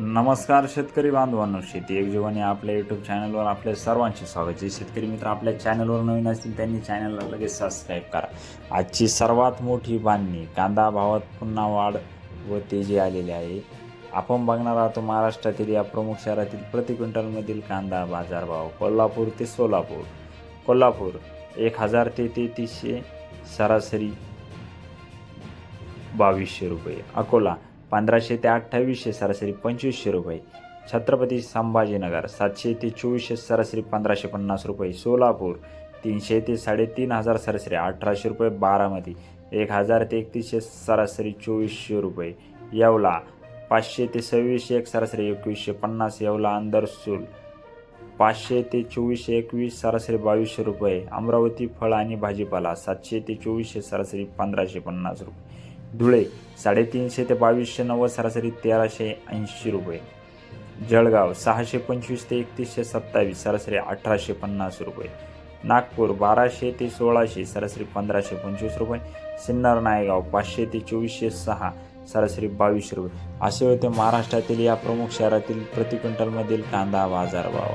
नमस्कार शेतकरी बांधवांनो शेती एक जीवन या आपल्या यूट्यूब चॅनलवर आपल्या सर्वांचे स्वागत. जे शेतकरी मित्र आपल्या चॅनलवर नवीन असतील त्यांनी चॅनलला लगेच सबस्क्राईब करा. आजची सर्वात मोठी बांधणी कांदा भावात पुन्हा वाढ व तेजी आलेली आहे. आपण बघणार आहोत महाराष्ट्रातील या प्रमुख शहरातील प्रति क्विंटलमधील कांदा बाजारभाव कोल्हापूर ते सोलापूर. कोल्हापूर एक हजार ते तेहतीसशे सरासरी बावीसशे रुपये. अकोला पंधराशे ते अठ्ठावीसशे सरासरी पंचवीसशे रुपये. छत्रपती संभाजीनगर सातशे ते चोवीसशे सरासरी पंधराशे पन्नास रुपये. सोलापूर तीनशे ते साडेतीन हजार सरासरी अठराशे रुपये. बारामती एक हजार ते एकतीसशे सरासरी चोवीसशे रुपये. येवला पाचशे ते सव्वीसशे एक सरासरी एकवीसशे पन्नास. येवला अंदरसूल पाचशे ते चोवीसशे एकवीस सरासरी बावीसशे रुपये. अमरावती फळ आणि भाजीपाला सातशे ते चोवीसशे सरासरी पंधराशे पन्नास रुपये. धुळे साडेतीनशे ते बावीसशे नव्वद सरासरी तेराशे ऐंशी रुपये. जळगाव सहाशे पंचवीस ते एकतीसशे सत्तावीस सरासरी अठराशे पन्नास रुपये. नागपूर बाराशे ते सोळाशे सरासरी पंधराशे पंचवीस रुपये. सिन्नर नायगाव पाचशे ते चोवीसशे सहा सरासरी बावीस रुपये. असे होते महाराष्ट्रातील या प्रमुख शहरातील प्रति क्विंटलमधील कांदा बाजारभाव.